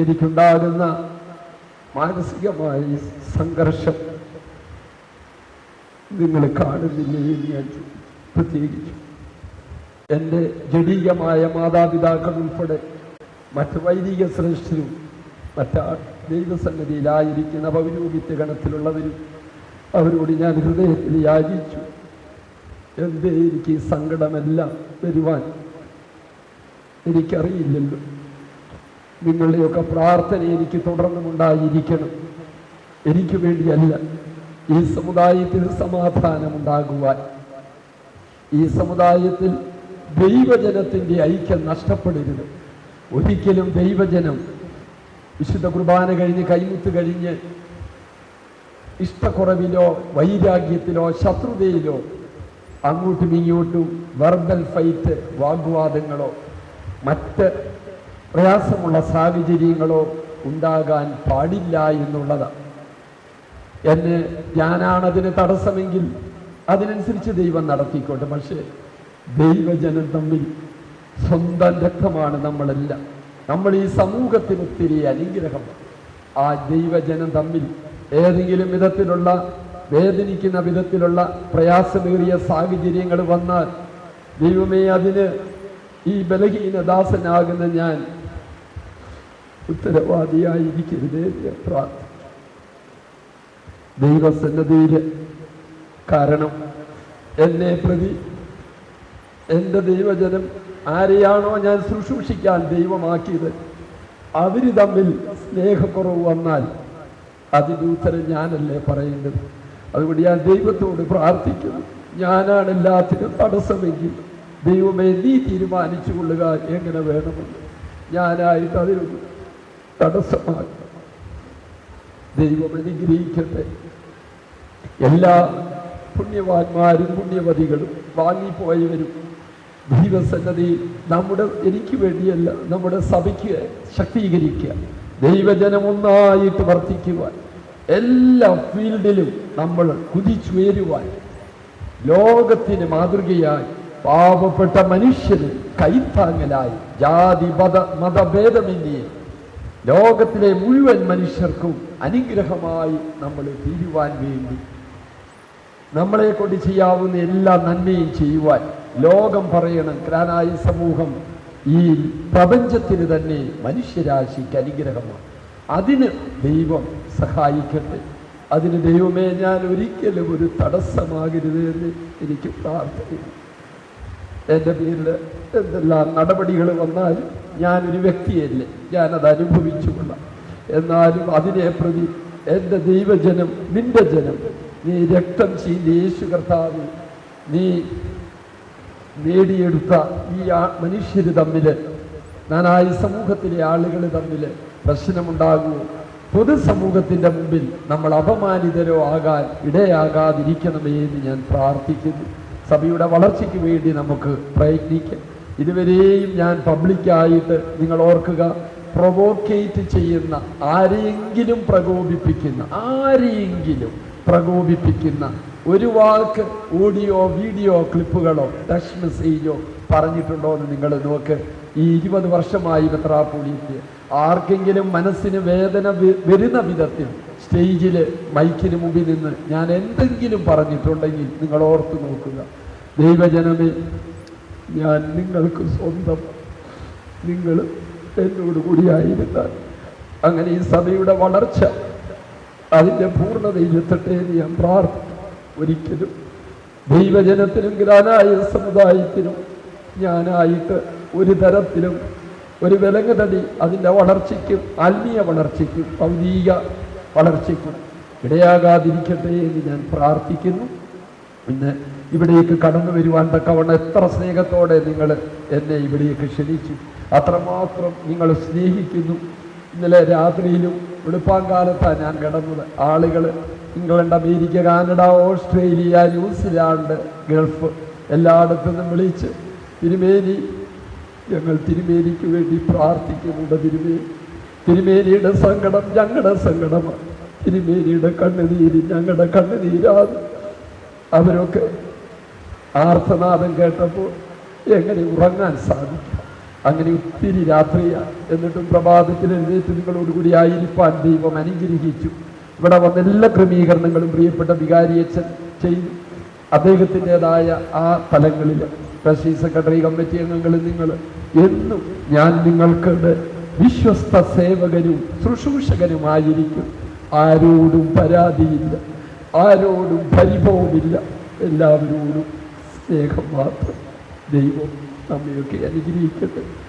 എനിക്കുണ്ടാകുന്ന മാനസികമായ സംഘർഷം നിങ്ങൾ കാണുന്നില്ലേ എന്ന് ഞാൻ പ്രത്യേകിച്ചു എന്റെ ജഡീയമായ മാതാപിതാക്കൾ ഉൾപ്പെടെ മറ്റ് വൈദിക ശ്രേഷ്ഠരും മറ്റാ ദൈവസന്നിധിയിലായിരിക്കുന്ന പൗരോഹിത്യ ഗണത്തിലുള്ളവരും അവരോട് ഞാൻ ഹൃദയത്തിൽ യാചിച്ചു. എന്തേ എനിക്ക് സങ്കടമെല്ലാം വരുവാൻ എനിക്കറിയില്ലല്ലോ. നിങ്ങളുടെയൊക്കെ പ്രാർത്ഥന എനിക്ക് തുടർന്നും ഉണ്ടായിരിക്കണം എനിക്ക് വേണ്ടിയല്ല ഈ സമുദായത്തിൽ സമാധാനമുണ്ടാകുവാൻ. ഈ സമുദായത്തിൽ ദൈവജനത്തിന്റെ ഐക്യം നഷ്ടപ്പെടരുത്. ഒരിക്കലും ദൈവജനം വിശുദ്ധ കുർബാന കഴിഞ്ഞ് കൈമുത്ത് കഴിഞ്ഞ് ഇഷ്ടക്കുറവിലോ വൈരാഗ്യത്തിലോ ശത്രുതയിലോ അങ്ങോട്ടും ഇങ്ങോട്ടും വെർബൽ ഫൈറ്റ് വാഗ്വാദങ്ങളോ മറ്റ് പ്രയാസമുള്ള സാഹചര്യങ്ങളോ ഉണ്ടാകാൻ പാടില്ല എന്നുള്ളതാണ് എന്നെ ഞാനാണതിന് തടസ്സമെങ്കിൽ അതിനനുസരിച്ച് ദൈവം നടത്തിക്കോട്ടെ. പക്ഷേ ദൈവജനം തമ്മിൽ സ്വന്തം രക്തമാണ് നമ്മളെല്ലാം. നമ്മൾ ഈ സമൂഹത്തിന് ഒത്തിരി അനുഗ്രഹം. ആ ദൈവജനം തമ്മിൽ ഏതെങ്കിലും വിധത്തിലുള്ള വേദനിക്കുന്ന വിധത്തിലുള്ള പ്രയാസമേറിയ സാഹചര്യങ്ങൾ വന്നാൽ ദൈവമേ അതിന് ഈ ബലഹീനദാസനാകുന്ന ഞാൻ ഉത്തരവാദിയായിരിക്കരുതേ പ്രാർത്ഥന ദൈവസന്നദ്ധിയിൽ കാരണം എന്നെ പ്രതി എന്റെ ദൈവജനം ആരെയാണോ ഞാൻ ശുശ്രൂഷിക്കാൻ ദൈവമാക്കിയത് അവർ തമ്മിൽ സ്നേഹക്കുറവ് വന്നാൽ അതിന്റെ ഉത്തരം ഞാനല്ലേ പറയേണ്ടത്? അതുകൊണ്ട് ഞാൻ ദൈവത്തോട് പ്രാർത്ഥിക്കുന്നു. ഞാനാണ് എല്ലാത്തിനും തടസ്സമെങ്കിൽ ദൈവമേ നീ തീരുമാനിച്ചു കൊള്ളുക എങ്ങനെ വേണമെന്ന് ഞാനായിട്ട് അതിനൊരു തടസ്സമാകും ദൈവം അനുഗ്രഹിക്കട്ടെ എല്ലാ പുണ്യവാന്മാരും പുണ്യവതികളും വാങ്ങിപ്പോയവരും ദൈവസന്നതി നമ്മുടെ എനിക്ക് വേണ്ടിയല്ല നമ്മുടെ സഭയ്ക്ക് ശക്തീകരിക്കുക. ദൈവജനം ഒന്നായിട്ട് വർദ്ധിക്കുവാൻ എല്ലാ ഫീൽഡിലും നമ്മൾ കുതിച്ചുയരുവാൻ ലോകത്തിന് മാതൃകയായി പാവപ്പെട്ട മനുഷ്യന് കൈത്താങ്ങലായി ജാതി മത മതഭേദമന്യേ ലോകത്തിലെ മുഴുവൻ മനുഷ്യർക്കും അനുഗ്രഹമായി നമ്മൾ തീരുവാൻ വേണ്ടി. നമ്മളെ കൊണ്ട് ചെയ്യാവുന്ന എല്ലാ നന്മയും ചെയ്യുവാൻ ലോകം പറയണം ക്രാനായ സമൂഹം ഈ പ്രപഞ്ചത്തിന് തന്നെ മനുഷ്യരാശിക്ക് അനുഗ്രഹമാണ്. അതിന് ദൈവം സഹായിക്കട്ടെ. അതിന് ദൈവമേ ഞാൻ ഒരിക്കലും ഒരു തടസ്സമാകരുത് എന്ന് എനിക്ക് പ്രാർത്ഥനയുണ്ട്. എന്റെ പേരിൽ എന്തെല്ലാം നടപടികൾ വന്നാലും ഞാനൊരു വ്യക്തിയല്ലേ. ഞാനത് അനുഭവിച്ചു കൊള്ളാം എന്നാലും അതിനെ പ്രതി എന്റെ ദൈവജനം നിന്റെ ജനം നീ രക്തം ചെയ്ത് യേശു കർത്താവ് നീ നേടിയെടുത്ത ഈ മനുഷ്യർ തമ്മിൽ നാനായ സമൂഹത്തിലെ ആളുകൾ തമ്മിൽ പ്രശ്നമുണ്ടാകുമോ പൊതുസമൂഹത്തിന്റെ മുമ്പിൽ നമ്മൾ അപമാനിതരോ ആകാൻ ഇടയാകാതിരിക്കണമേ എന്ന് ഞാൻ പ്രാർത്ഥിക്കുന്നു. സഭയുടെ വളർച്ചയ്ക്ക് വേണ്ടി നമുക്ക് പ്രയത്നിക്കാം. ഇതുവരെയും ഞാൻ പബ്ലിക്കായിട്ട് നിങ്ങൾ ഓർക്കുക പ്രൊവോക്കേറ്റ് ചെയ്യുന്ന ആരെങ്കിലും പ്രകോപിപ്പിക്കുന്ന ആരെയെങ്കിലും പ്രകോപിപ്പിക്കുന്ന ഒരു വാക്ക് ഓഡിയോ വീഡിയോ ക്ലിപ്പുകളോ ടെക്സ്റ്റ് മെസ്സേജോ പറഞ്ഞിട്ടുണ്ടോ എന്ന് നിങ്ങൾ നോക്ക്. ഈ ഇരുപത് വർഷമായി മെത്രാപ്പൊളിക്ക് ആർക്കെങ്കിലും മനസ്സിന് വേദന വരുന്ന വിധത്തിൽ സ്റ്റേജിൽ മൈക്കിന് മുമ്പിൽ നിന്ന് ഞാൻ എന്തെങ്കിലും പറഞ്ഞിട്ടുണ്ടെങ്കിൽ നിങ്ങൾ ഓർത്ത് നോക്കുക. ദൈവജനമേ ഞാൻ നിങ്ങൾക്ക് സ്വന്തം നിങ്ങൾ എന്നോട് കൂടിയായിരുന്നാൽ അങ്ങനെ ഈ സഭയുടെ വളർച്ച അതിന്റെ പൂർണതയിലെത്തട്ടെ എന്ന് ഞാൻ പ്രാർത്ഥിക്കും ഒരിക്കലും ദൈവജനത്തിനും ഗ്രാനായ സമുദായത്തിനും ഞാനായിട്ട് ഒരു തരത്തിലും ഒരു വിലങ്ങ് തടി അതിന്റെ വളർച്ചയ്ക്കും ആത്മീയ വളർച്ചയ്ക്കും ഭൗതിക വളർച്ചയ്ക്കും ഇടയാകാതിരിക്കട്ടെ എന്ന് ഞാൻ പ്രാർത്ഥിക്കുന്നു. ഇന്ന് ഇവിടേക്ക് കടന്നു വരുവാൻ തക്കവണ്ണം എത്ര സ്നേഹത്തോടെ നിങ്ങൾ എന്നെ ഇവിടേക്ക് ക്ഷണിച്ചു. അത്രമാത്രം നിങ്ങൾ സ്നേഹിക്കുന്നു. ഇന്നലെ രാത്രിയിലും വെളുപ്പാങ്കാലത്താണ് ഞാൻ കിടന്നത്. ആളുകൾ England America Canada Australia New Zealand Gulf എല്ലായിടത്തു നിന്നും വിളിച്ച് തിരുമേനി ഞങ്ങൾ തിരുമേനിക്ക് വേണ്ടി പ്രാർത്ഥിക്കുന്നുണ്ട് തിരുമേനി തിരുമേനിയുടെ സങ്കടം ഞങ്ങളുടെ സങ്കടമാണ്. തിരുമേനിയുടെ കണ്ണുനീര് ഞങ്ങളുടെ കണ്ണുനീരാണ്. അവരൊക്കെ ആർത്തനാദം കേട്ടപ്പോൾ എങ്ങനെ ഉറങ്ങാൻ സാധിക്കും? അങ്ങനെ ഒത്തിരി രാത്രിയാണ്. എന്നിട്ടും പ്രഭാതത്തിൽ എഴുന്നേറ്റ് നിങ്ങളോടുകൂടി ആയിരിക്കാൻ ദൈവം അനുഗ്രഹിച്ചു. ഇവിടെ വന്ന എല്ലാ ക്രമീകരണങ്ങളും പ്രിയപ്പെട്ട വികാരിയച്ഛൻ ചെയ്തു. അദ്ദേഹത്തിന്റെതായ ആ തലങ്ങളിൽ ട്രസ്റ്റി സെക്രട്ടറി കമ്മിറ്റി അംഗങ്ങൾ നിങ്ങൾ എന്നും ഞാൻ നിങ്ങൾക്ക് വിശ്വസ്ത സേവകരും ശുശ്രൂഷകരുമായിരിക്കും. ആരോടും പരാതിയില്ല. ആരോടും പരിഭവമില്ല. എല്ലാവരോടും സ്നേഹം മാത്രം ദൈവം നമ്മയൊക്കെ അനുഗ്രഹിക്കട്ടെ.